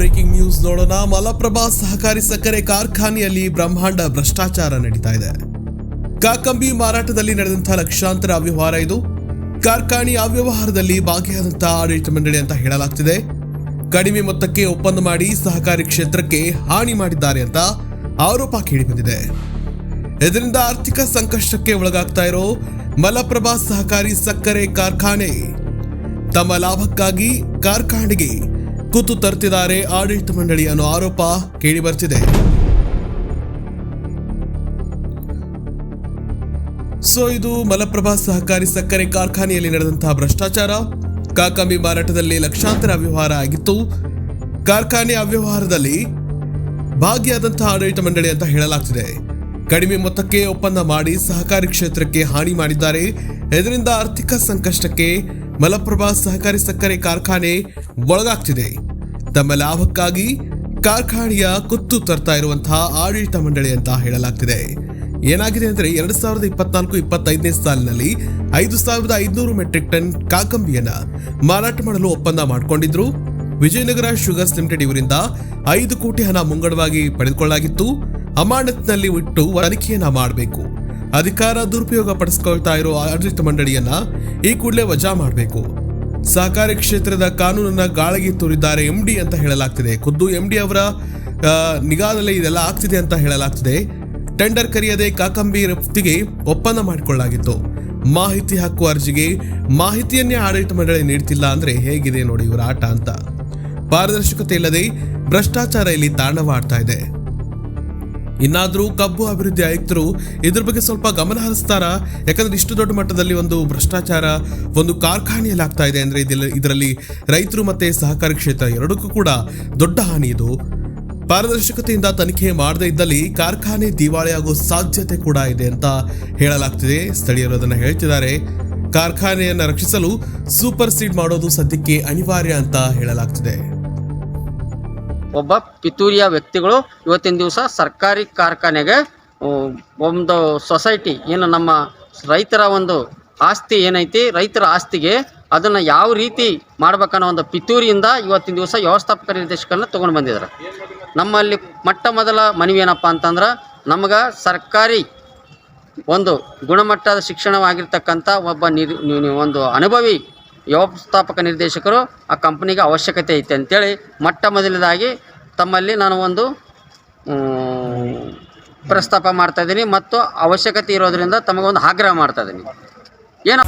Breaking news ನೋಡೋಣ. ಮಲಪ್ರಭಾ ಸಹಕಾರಿ ಸಕ್ಕರೆ ಕಾರ್ಖಾನೆಯಲ್ಲಿ ಬ್ರಹ್ಮಾಂಡ ಭ್ರಷ್ಟಾಚಾರ ನಡೀತಾ ಇದೆ. ಕಾಕಂಬಿ ಮಾರಾಟದಲ್ಲಿ ನಡೆದಂತಹ ಲಕ್ಷಾಂತರ ಅವ್ಯವಹಾರ ಇದು. ಕಾರ್ಖಾನೆ ಅವ್ಯವಹಾರದಲ್ಲಿ ಭಾಗಿಯಾದಂತಹ ಆಡಳಿತ ಮಂಡಳಿ ಅಂತ ಹೇಳಲಾಗ್ತಿದೆ. ಕಡಿಮೆ ಮೊತ್ತಕ್ಕೆ ಒಪ್ಪಂದ ಮಾಡಿ ಸಹಕಾರಿ ಕ್ಷೇತ್ರಕ್ಕೆ ಹಾನಿ ಮಾಡಿದ್ದಾರೆ ಅಂತ ಆರೋಪ ಕೇಳಿಬಂದಿದೆ. ಇದರಿಂದ ಆರ್ಥಿಕ ಸಂಕಷ್ಟಕ್ಕೆ ಒಳಗಾಗ್ತಾ ಇರೋ ಮಲಪ್ರಭಾ ಸಹಕಾರಿ ಸಕ್ಕರೆ ಕಾರ್ಖಾನೆ ತಮ್ಮ ಲಾಭಕ್ಕಾಗಿ ಕಾರ್ಖಾನೆಗೆ ಕುತ್ತು ತರ್ತಿದ್ದಾರೆ ಆಡಳಿತ ಮಂಡಳಿ ಅನ್ನೋ ಆರೋಪ ಕೇಳಿ ಬರ್ತಿದೆ. ಸೊ ಇದು ಮಲಪ್ರಭಾ ಸಹಕಾರಿ ಸಕ್ಕರೆ ಕಾರ್ಖಾನೆಯಲ್ಲಿ ನಡೆದಂತಹ ಭ್ರಷ್ಟಾಚಾರ. ಕಾಕಂಬಿ ಮಾರಾಟದಲ್ಲಿ ಲಕ್ಷಾಂತರ ಅವ್ಯವಹಾರ ಆಗಿತ್ತು. ಕಾರ್ಖಾನೆ ಅವ್ಯವಹಾರದಲ್ಲಿ ಭಾಗಿಯಾದಂತಹ ಆಡಳಿತ ಮಂಡಳಿ ಅಂತ ಹೇಳಲಾಗ್ತಿದೆ. ಕಡಿಮೆ ಮೊತ್ತಕ್ಕೆ ಒಪ್ಪಂದ ಮಾಡಿ ಸಹಕಾರಿ ಕ್ಷೇತ್ರಕ್ಕೆ ಹಾನಿ ಮಾಡಿದ್ದಾರೆ. ಇದರಿಂದ ಆರ್ಥಿಕ ಸಂಕಷ್ಟಕ್ಕೆ ಮಲಪ್ರಭಾ ಸಹಕಾರಿ ಸಕ್ಕರೆ ಕಾರ್ಖಾನೆ ಒಳಗಾಗ್ತಿದೆ. ತಮ್ಮ ಲಾಭಕ್ಕಾಗಿ ಕಾರ್ಖಾನೆಯ ಕುತ್ತು ತರ್ತಾ ಇರುವಂತಹ ಆಡಳಿತ ಮಂಡಳಿ ಅಂತ ಹೇಳಲಾಗ್ತಿದೆ. ಏನಾಗಿದೆ ಅಂದರೆ ಎರಡು ಸಾವಿರದ ಇಪ್ಪತ್ನಾಲ್ಕು ಇಪ್ಪತ್ತೈದನೇ ಸಾಲಿನಲ್ಲಿ ಐದು ಸಾವಿರದ ಐದುನೂರು ಮೆಟ್ರಿಕ್ ಟನ್ ಕಾಕಂಬಿಯನ್ನ ಮಾರಾಟ ಮಾಡಲು ಒಪ್ಪಂದ ಮಾಡಿಕೊಂಡಿದ್ರು. ವಿಜಯನಗರ ಶುಗರ್ಸ್ ಲಿಮಿಟೆಡ್ ಇವರಿಂದ ಐದು ಕೋಟಿ ಹಣ ಮುಂಗಡವಾಗಿ ಪಡೆದುಕೊಳ್ಳಲಾಗಿತ್ತು. ಅಮಾನತ್ನಲ್ಲಿ ಇಟ್ಟು ತನಿಖೆಯನ್ನ ಮಾಡಬೇಕು. ಅಧಿಕಾರ ದುರುಪಯೋಗ ಪಡಿಸ್ಕೊಳ್ತಾ ಇರೋ ಆಡಳಿತ ಮಂಡಳಿಯನ್ನ ಈ ಕೂಡಲೇ ವಜಾ ಮಾಡಬೇಕು. ಸಹಕಾರಿ ಕ್ಷೇತ್ರದ ಕಾನೂನನ್ನ ಗಾಳಿಗೆ ತೋರಿದ್ದಾರೆ ಎಂ ಡಿ ಅಂತ ಹೇಳಲಾಗ್ತಿದೆ. ಖುದ್ದು ಎಂ ಡಿ ಅವರ ನಿಗಾದಲ್ಲಿ ಇದೆಲ್ಲ ಆಗ್ತಿದೆ ಅಂತ ಹೇಳಲಾಗ್ತಿದೆ. ಟೆಂಡರ್ ಕರೆಯದೆ ಕಾಕಂಬಿ ರಫ್ತಿಗೆ ಒಪ್ಪಂದ ಮಾಡಿಕೊಳ್ಳಲಾಗಿತ್ತು. ಮಾಹಿತಿ ಹಕ್ಕು ಅರ್ಜಿಗೆ ಮಾಹಿತಿಯನ್ನೇ ಆಡಳಿತ ಮಂಡಳಿ ನೀಡ್ತಿಲ್ಲ ಅಂದ್ರೆ ಹೇಗಿದೆ ನೋಡಿ ಇವರ ಆಟ ಅಂತ. ಪಾರದರ್ಶಕತೆ ಇಲ್ಲದೆ ಭ್ರಷ್ಟಾಚಾರ ಇಲ್ಲಿ ತಾಂಡವಾಡ್ತಾ ಇದೆ. ಇನ್ನಾದ್ರೂ ಕಬ್ಬು ಅಭಿವೃದ್ಧಿ ಆಯುಕ್ತರು ಇದ್ರ ಬಗ್ಗೆ ಸ್ವಲ್ಪ ಗಮನ ಹರಿಸ್ತಾರ? ಯಾಕಂದ್ರೆ ಇಷ್ಟು ದೊಡ್ಡ ಮಟ್ಟದಲ್ಲಿ ಒಂದು ಭ್ರಷ್ಟಾಚಾರ, ಒಂದು ಕಾರ್ಖಾನೆಯಲ್ಲಿ ಆಗ್ತಾ ಇದೆ ಅಂದ್ರೆ ಇದರಲ್ಲಿ ರೈತರು ಮತ್ತೆ ಸಹಕಾರಿ ಕ್ಷೇತ್ರ ಎರಡಕ್ಕೂ ಕೂಡ ದೊಡ್ಡ ಹಾನಿ ಇದು. ಪಾರದರ್ಶಕತೆಯಿಂದ ತನಿಖೆ ಮಾಡದೇ ಇದ್ದಲ್ಲಿ ಕಾರ್ಖಾನೆ ದಿವಾಳಿಯಾಗೋ ಸಾಧ್ಯತೆ ಕೂಡ ಇದೆ ಅಂತ ಹೇಳಲಾಗ್ತಿದೆ. ಸ್ಥಳೀಯರು ಅದನ್ನು ಹೇಳ್ತಿದ್ದಾರೆ. ಕಾರ್ಖಾನೆಯನ್ನು ರಕ್ಷಿಸಲು ಸೂಪರ್ ಸೀಡ್ ಮಾಡೋದು ಸದ್ಯಕ್ಕೆ ಅನಿವಾರ್ಯ ಅಂತ ಹೇಳಲಾಗ್ತಿದೆ. ಒಬ್ಬ ಪಿತೂರಿಯ ವ್ಯಕ್ತಿಗಳು ಇವತ್ತಿನ ದಿವಸ ಸರ್ಕಾರಿ ಕಾರ್ಖಾನೆಗೆ ಒಂದು ಸೊಸೈಟಿ, ಏನು ನಮ್ಮ ರೈತರ ಒಂದು ಆಸ್ತಿ ಏನೈತಿ, ರೈತರ ಆಸ್ತಿಗೆ ಅದನ್ನು ಯಾವ ರೀತಿ ಮಾಡ್ಬೇಕನ್ನೋ ಒಂದು ಪಿತೂರಿಯಿಂದ ಇವತ್ತಿನ ದಿವಸ ವ್ಯವಸ್ಥಾಪಕ ನಿರ್ದೇಶಕನ ತೊಗೊಂಡು ಬಂದಿದ್ದಾರೆ. ನಮ್ಮಲ್ಲಿ ಮೊಟ್ಟ ಮೊದಲ ಮನವಿ ಏನಪ್ಪ ಅಂತಂದ್ರೆ, ನಮಗೆ ಸರ್ಕಾರಿ ಒಂದು ಗುಣಮಟ್ಟದ ಶಿಕ್ಷಣವಾಗಿರ್ತಕ್ಕಂಥ ಒಬ್ಬ ನಿರ್ ಒಂದು ಅನುಭವಿ ವ್ಯವಸ್ಥಾಪಕ ನಿರ್ದೇಶಕರು ಆ ಕಂಪ್ನಿಗೆ ಅವಶ್ಯಕತೆ ಐತೆ ಅಂತೇಳಿ ಮೊಟ್ಟ ಮೊದಲನೇದಾಗಿ ತಮ್ಮಲ್ಲಿ ನಾನು ಒಂದು ಪ್ರಸ್ತಾಪ ಮಾಡ್ತಾ ಇದ್ದೀನಿ ಮತ್ತು ಅವಶ್ಯಕತೆ ಇರೋದರಿಂದ ತಮಗೊಂದು ಆಗ್ರಹ ಮಾಡ್ತಾ ಇದ್ದೀನಿ. ಏನು